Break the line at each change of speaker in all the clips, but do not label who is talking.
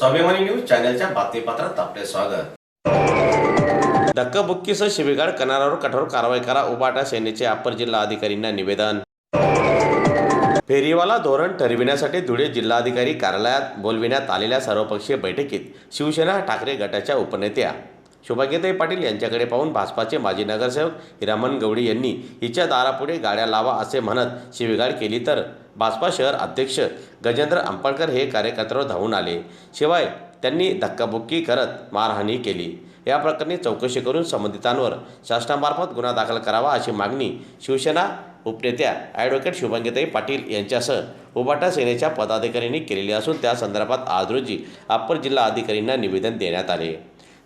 स्वाभिमानी न्यूज चॅनलच्या बातमीपत्रात आपले स्वागत. धक्काबुक्कीसह शिबिगाड करणाऱ्यावर कठोर कारवाई करा उबाटा सेनेचे अप्पर जिल्हा अधिकारींना निवेदन. फेरीवाला धोरण ठरविण्यासाठी धुळे जिल्हाधिकारी कार्यालयात बोलविण्यात आलेल्या सर्वपक्षीय बैठकीत शिवसेना ठाकरे गटाच्या उपनेत्या शोभाग्यताई पाटील यांच्याकडे पाहून भाजपाचे माजी नगरसेवक हिरामन गवडी यांनी हिच्या दारापुढे गाड्या लावा असे म्हणत शिवीगाळ केली तर भाजपा शहर अध्यक्ष गजेंद्र अंपळकर हे कार्यकर्त्यावर धावून आले. शिवाय त्यांनी धक्काबुक्की करत मारहाणी केली. या प्रकरणी चौकशी करून संबंधितांवर शासनामार्फत गुन्हा दाखल करावा अशी मागणी शिवसेना उपनेत्या ॲडव्होकेट शुभंगीताई पाटील यांच्यासह उबाटा सेनेच्या पदाधिकाऱ्यांनी केलेली असून त्या संदर्भात आज रोजी अप्पर जिल्हा अधिकारींना निवेदन देण्यात आले.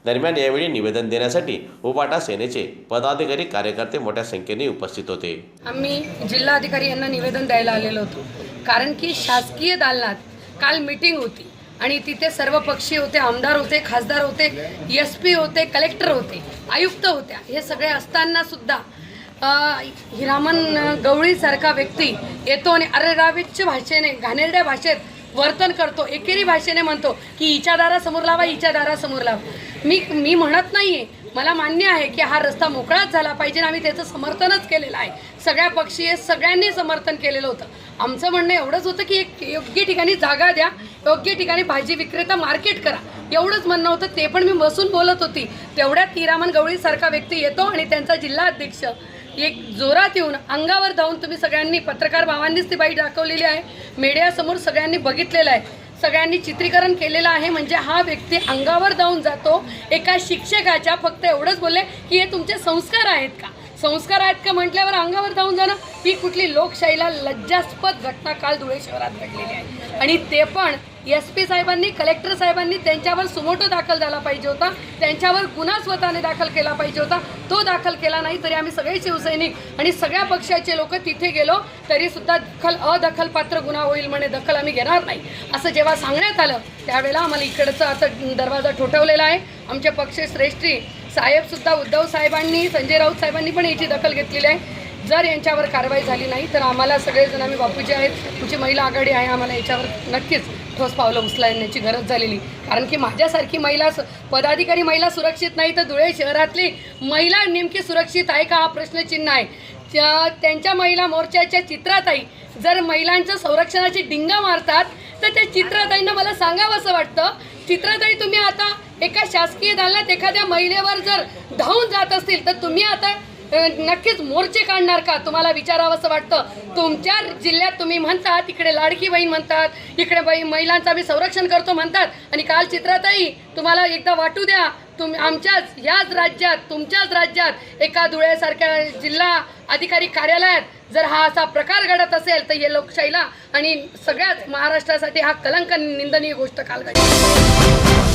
दरम्यान यावेळी निवेदन देण्यासाठी उबाटा सेनेचे पदाधिकारी कार्यकर्ते मोठ्या संख्येने उपस्थित होते.
आम्ही जिल्हाधिकारी यांना निवेदन द्यायला आलेलो होतो. कारण की शासकीय दालनात काल मीटिंग होती आणि तिथे सर्व पक्षी होते आमदार होते खासदार होते एस पी होते कलेक्टर होते आयुक्त होत्या. हे सगळे असताना सुद्धा हिरामन गवळीसारखा व्यक्ती येतो आणि अरेरावीच्च भाषेने घाणेरड्या भाषेत वर्तन करतो. एकेरी भाषेने म्हणतो की हिच्या दारासमोर लावा हिच्या दारासमोर लावा. मी मी म्हणत नाहीये. मला मान्य आहे की हा रस्ता मोकळाच झाला पाहिजे आणि आम्ही त्याचं समर्थनच केलेलं आहे. सगळ्या पक्षीय सगळ्यांनी समर्थन केलेलं होतं. आमचं म्हणणं एवढंच होतं की एक योग्य ठिकाणी जागा द्या योग्य ठिकाणी भाजी विक्रेता मार्केट करा. एवढंच म्हणणं होतं. ते पण मी बसून बोलत होती. तेवढ्यात हिरामन गवळीसारखा व्यक्ती येतो आणि त्यांचा जिल्हा अध्यक्ष एक जोरात येऊन अंगावर धावून तुम्ही सगळ्यांनी पत्रकार भावांनीच ती बाईट दाखवलेली आहे. मीडियासमोर सगळ्यांनी बघितलेलं आहे. सगळ्यांनी चित्रीकरण केलेलं आहे. म्हणजे हा व्यक्ती अंगावर जाऊन जातो. एका शिक्षकाच्या फक्त एवढंच बोलले की हे तुमचे संस्कार आहेत का? संस्कार आहेत का म्हटल्यावर अंगावर धावून जाणं? ही कुठली लोकशाहीला लज्जास्पद घटना काल धुळे शहरात घडलेली आहे. आणि ते पण एस पी साहेबांनी कलेक्टर साहेबांनी त्यांच्यावर सुमोटो दाखल झाला पाहिजे होता. त्यांच्यावर गुन्हा स्वतःने दाखल केला पाहिजे होता. तो दाखल केला नाही तरी आम्ही सगळे शिवसैनिक आणि सगळ्या पक्षाचे लोक तिथे गेलो तरीसुद्धा दखल अदखलपात्र गुन्हा होईल म्हणे दखल आम्ही घेणार नाही. असं जेव्हा सांगण्यात आलं त्यावेळेला आम्हाला इकडचं आता दरवाजा ठोठवलेला आहे. आमचे पक्ष साहेबसुद्धा उद्धव साहेबांनी संजय राऊत साहेबांनी पण याची दखल घेतलेली आहे. जर यांच्यावर कारवाई झाली नाही तर आम्हाला सगळेजण आम्ही बापूचे आहेत तुमची महिला आघाडी आहे आम्हाला याच्यावर नक्कीच ठोस पावलं उचलण्याची गरज झालेली. कारण की माझ्यासारखी महिला स- पदाधिकारी महिला सुरक्षित नाही तर धुळे शहरातली महिला नेमकी सुरक्षित आहे का? हा प्रश्नचिन्ह आहे. त्या- त्यांच्या महिला मोर्चाच्या चित्राताई जर महिलांच्या संरक्षणाची डिंगा मारतात तर त्या चित्राताईंना मला सांगावं असं वाटतं. चित्राताई तुम्ही आता एका शासकीय दालनात एखाद्या महिलेवर जर धावून जात असतील तर तुम्ही आता नक्कीच मोर्चे काढणार का? तुम्हाला विचारावं असं वाटतं. तुमच्या जिल्ह्यात तुम्ही म्हणतात इकडे लाडकी बहीण म्हणतात इकडे बाई महिलांचं आम्ही संरक्षण करतो म्हणतात. आणि काल चित्राताई तुम्हाला एकदा वाटू द्या तुम्ही आमच्याच याच राज्यात तुमच्याच राज्यात एका धुळ्यासारख्या जिल्हा अधिकारी कार्यालयात जर हा असा प्रकार घडत असेल तर हे लोकशाहीला आणि सगळ्याच महाराष्ट्रासाठी हा कलंक निंदनीय गोष्ट काल घडली.